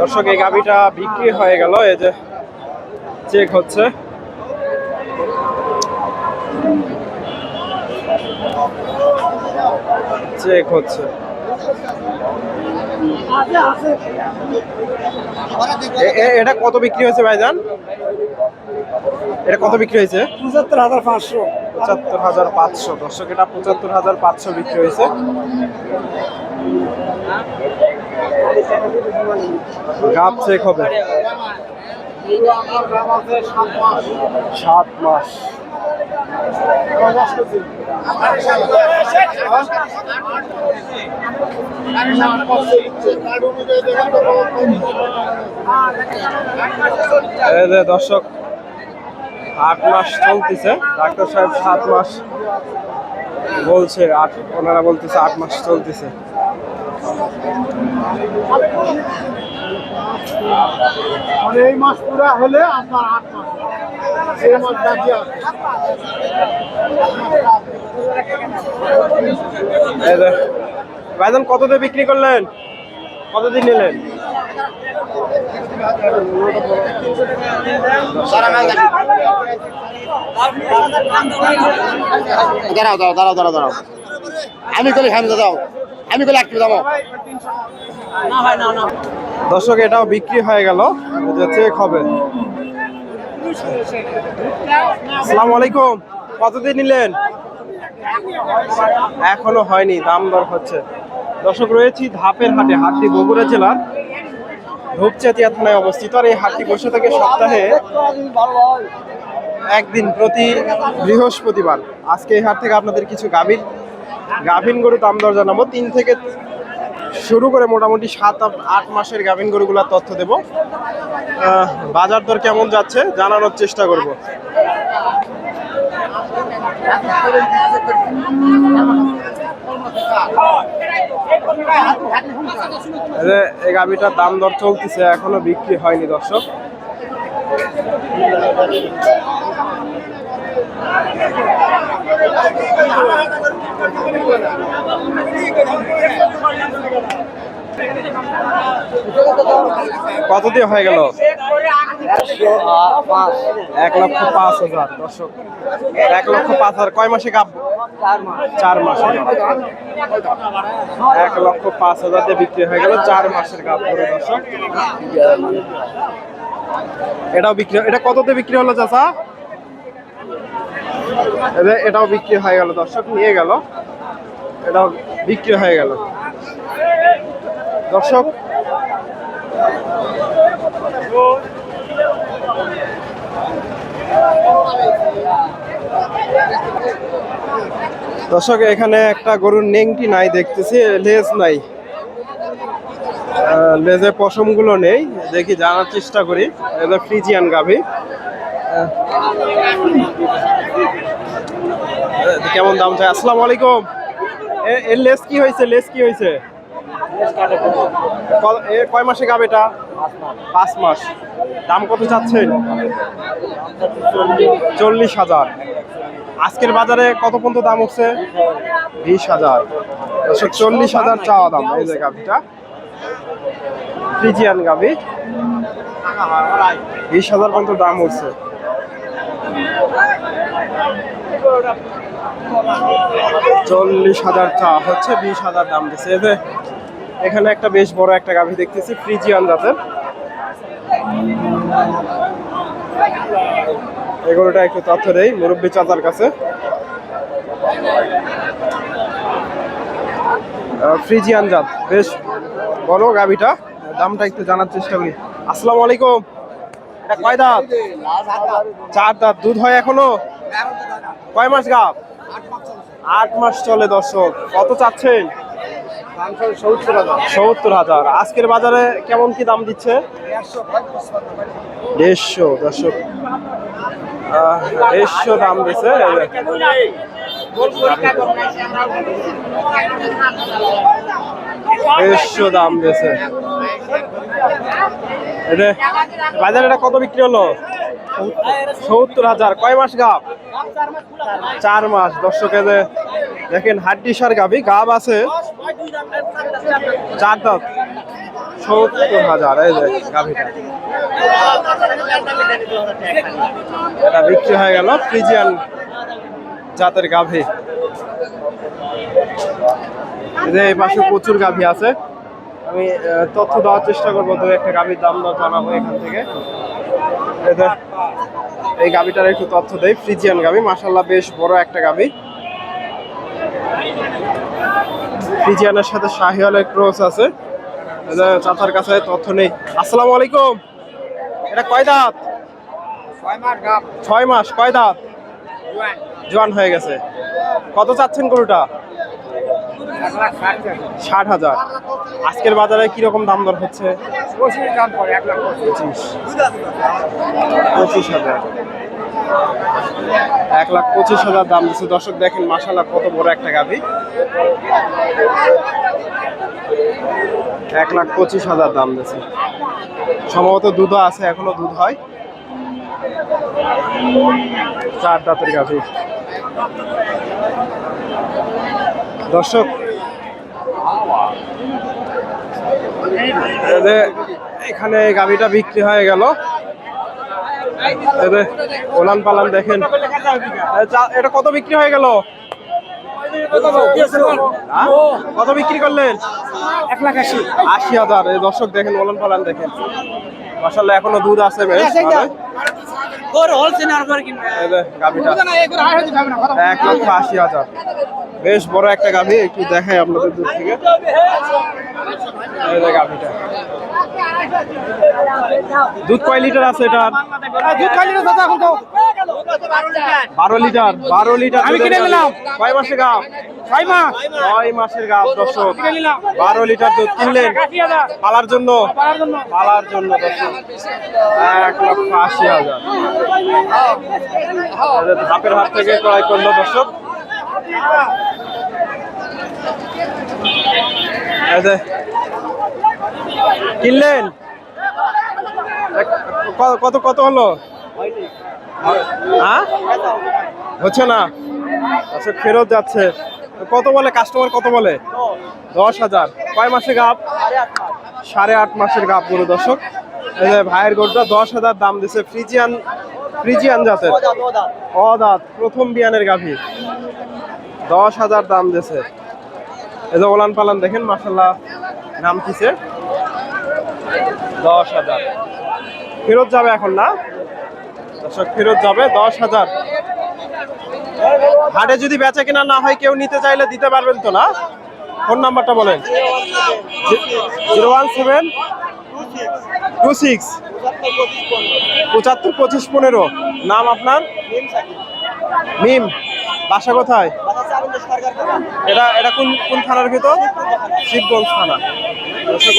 দর্শক এই গাভিটা বিক্রি হয়ে গেল। এই যে চেক হচ্ছে। চেক হচ্ছে। এটা কত বিক্রি হয়েছে ভাইজান? এটা কত বিক্রি হয়েছে? পঁচাত্তর হাজার পাঁচশো। পঁচাত্তর হাজার পাঁচশো। দর্শক এটা পঁচাত্তর হাজার পাঁচশো বিক্রি হয়েছে। গাপ চেক হবে সাত মাস। দর্শক, আট মাস চলতেছে, ডাক্তার সাহেব সাত মাস বলছে, আট ওনারা বলতেছে আট মাস চলতেছে। মানে এই মাস পুরা হলে আপনার আট মাস। এই মাস বাকি আছে। ভাইজান কত দিয়ে বিক্রি করলেন? কত দিন নিলেন? দাঁড়াও দাঁড়াও দাঁড়াও দাঁড়াও দাঁড়াও। আমি কলি হামজা দাও। আমি কলি একটু দাও। দর্শক, এটাও বিক্রি হয়ে গেল। চেক হবে আসসালামু আলাইকুম। কত দিয়ে নিলেন? এখনও হয়নি, দাম দর হচ্ছে। দর্শক, রয়েছি ধাপের হাটে, হাটটি বগুড়া জেলার ধূপচাতিয়া থানায় অবস্থিত। আর এই হাটটি বসে থাকে সপ্তাহে একদিন প্রতি বৃহস্পতিবার। আজকে এই হাট থেকে আপনাদের কিছু গাভীর গাভীন গরু দাম দর জানাব। তিন থেকে শুরু করে মোটামুটি সাত, আট- মাসের গাভীন গরুগুলোর তথ্য দেব। বাজার দর কেমন যাচ্ছে জানানোর চেষ্টা করব। এই গাভীটার দাম দর চলতেছে, এখনও বিক্রি হয়নি দর্শক। কত দিয়ে হয়ে গেল? এক লক্ষ পাঁচ হাজার, দর্শক। এক লক্ষ পাঁচ হাজার। কয় মাসে কাপ? চার মাসে। এক লক্ষ পাঁচ হাজার দিয়ে বিক্রি হয়ে গেল চার মাসের কাপ দর্শক। এটাও বিক্রি এটা কত দিয়ে বিক্রি হলো যে এটাও বিক্রি হয়ে গেল, দর্শক নিয়ে গেল। এটাও বিক্রি হয়ে গেল। দর্শক দর্শক, এখানে একটা গরুর নেংটি নাই, দেখতেছি, লেজ নাই। লেজে পশমগুলো নেই, দেখি, জানার চেষ্টা করি। এটা ফ্রিজিয়ান গাভি। কেমন দাম চাই? আসসালামু আলাইকুম। এর লেস কি হয়েছে? লেস কি হয়েছে? কয় মাসে গাবে এটা? পাঁচ মাস। দাম কত চাচ্ছেন চল্লিশ হাজার। আজকের বাজারে কত পর্যন্ত দাম উঠছে? বিশ হাজার। চল্লিশ হাজার চাওয়া দাম। এই যে গাভিটা ফ্রিজিয়ান গাভি বিশ হাজার পর্যন্ত দাম উঠছে। চল্লিশ হাজার চা হচ্ছে, বিশ হাজার দাম দিচ্ছে যে এখানে একটা বেশ বড় একটা গাভি দেখতেছি, ফ্রিজিয়ান জাতের। এগুলোটা একটু তথ্য দেই, মুরব্বী চাচার কাছে। ফ্রিজিয়ান জাত, বেশ বড় গাভিটা। দামটা একটু জানার চেষ্টা করি। আসসালামু আলাইকুম। কয় দাঁত? চার দাঁত। দুধ হয় এখনও কয় মাস গাভ আট মাস চলে দর্শক। কত চাচ্ছেন? সত্তর হাজার। আজকের বাজারে কেমন কি দাম দিচ্ছে? দেড়শো দর্শক। দেড়শো দাম দিচ্ছে। দেড়শো দাম দিয়েছে। এটা বাজারে এটা কত বিক্রি হলো? সত্তর হাজার। কয় মাস গাব? চার মাস। দর্শকে দেখেন, হাড্ডি সার গাবি, গাব আছে চার দাঁত। সত্তর হাজার, এই যে গাভিটা। এটা বিক্রি হয়ে গেল ফ্রিজিয়ান জাতের গাভি। যে এই পাশে প্রচুর গাভি আছে। আমি তথ্য দেওয়ার চেষ্টা করব দু একটা গাভির দাম দর জানাব এখান থেকে। এই গাভিটার একটু তথ্য দেই ফ্রিজিয়ান গাভি। মাসাল্লাহ বেশ বড় একটা গাভি। ফ্রিজিয়ানের সাথে শাহিওয়ালের ক্রস আছে। চাচার কাছে তথ্য নেই। আসসালামু আলাইকুম। এটা কয় দাঁত? ছয় মাস কয় দাঁত? জোয়ান হয়ে গেছে। কত চাচ্ছেন গরুটা? ষাট হাজার। আজকের বাজারে কীরকম দাম দর হচ্ছে? পঁচিশ পঁচিশ। হাজার। এক লাখ পঁচিশ হাজার দাম দিচ্ছে। দর্শক দেখেন মাসাল্লাহ কত বড় একটা গাভি। এক লাখ পঁচিশ হাজার দাম দিচ্ছে। সম্ভবত দুধও আছে এখনও দুধ হয়। চার দাঁতের গাভি। দর্শক এই যে এখানে গাভিটা বিক্রি হয়ে গেল। ওলান পালান দেখেন। এটা কত বিক্রি হয়ে গেল? হ্যাঁ? কত বিক্রি করলেন? এক লাখ আশি আশি হাজার। এই দর্শক দেখেন ওলান পালান দেখেন। মাসাল্লাহ এখনও দুধ আছে গাভিটা এক লক্ষ আশি হাজার। বেশ বড় একটা গাভি একটু দেখাই আপনাদের দূর থেকে। গাভিটা। দুধ কয় লিটার আছে এটা দুধ দাদা এখন তো? বারো লিটার বারো লিটার আমি কিনে। নিলাম। কয় মাসে গাভ? ছয় মাস। ছয় মাসের গাভ দর্শক। বারো লিটার দুধ কিনলেন। পালার জন্য? পালার জন্য। দর্শক। এক লক্ষ আশি হাজার। এই ধাপের হাত থেকে ক্রয় করল দর্শক। কিনলেন? এক- কত কত হলো? হ্যাঁ? হচ্ছে না। আচ্ছা ফেরত যাচ্ছে। কত বলে? কাস্টমার কত বলে? দশ হাজার। কয় মাসে গাপ সাড়ে আট মাসের গাপ গরু দর্শক। ভাইয়ের গরুটা দশ হাজার দাম দিছে ফ্রিজিয়ান ফ্রিজিয়ান জাতের। অদাত, প্রথম বিয়ানের গাভী। দশ হাজার দাম দিছে এই যে ওলান পালান দেখেন মাসাল্লাহ নাম কিসে দশ হাজার। ফেরত যাবে এখন না? দর্শক, ফেরত যাবে দশ হাজার। হাটে যদি বেচা কেনা না হয়, কেউ নিতে চাইলে দিতে পারবেন তো না? ফোন নাম্বারটা বলেন। Zero one seven two six পঁচাত্তর পঁচিশ পনেরো। নাম আপনার? মিম। বাসা কোথায়? এটা এটা কোন কোন থানার ভিতর? শিবগঞ্জ থানা।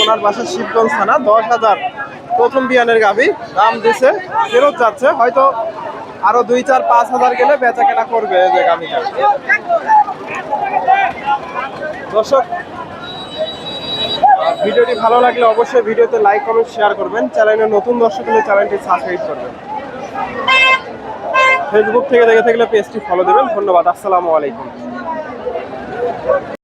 ওনার বাসা শিবগঞ্জ থানা, দশ হাজার। প্রথম বিয়ানের গাভি, দাম দিছে, ফেরত যাচ্ছে। হয়তো আরও দুই, চার, পাঁচ হাজার গেলে বেচা কেনা করবে যে গাভিটা। দর্শক, ভিডিওটি ভালো লাগলে অবশ্যই ভিডিওতে লাইক কমেন্ট শেয়ার করবেন। চ্যানেলে নতুন দর্শক হলে চ্যানেলটি সাবস্ক্রাইব করবেন। ফেসবুক থেকে দেখে থাকলে পেজটি ফলো দেবেন। ধন্যবাদ আসসালামু আলাইকুম।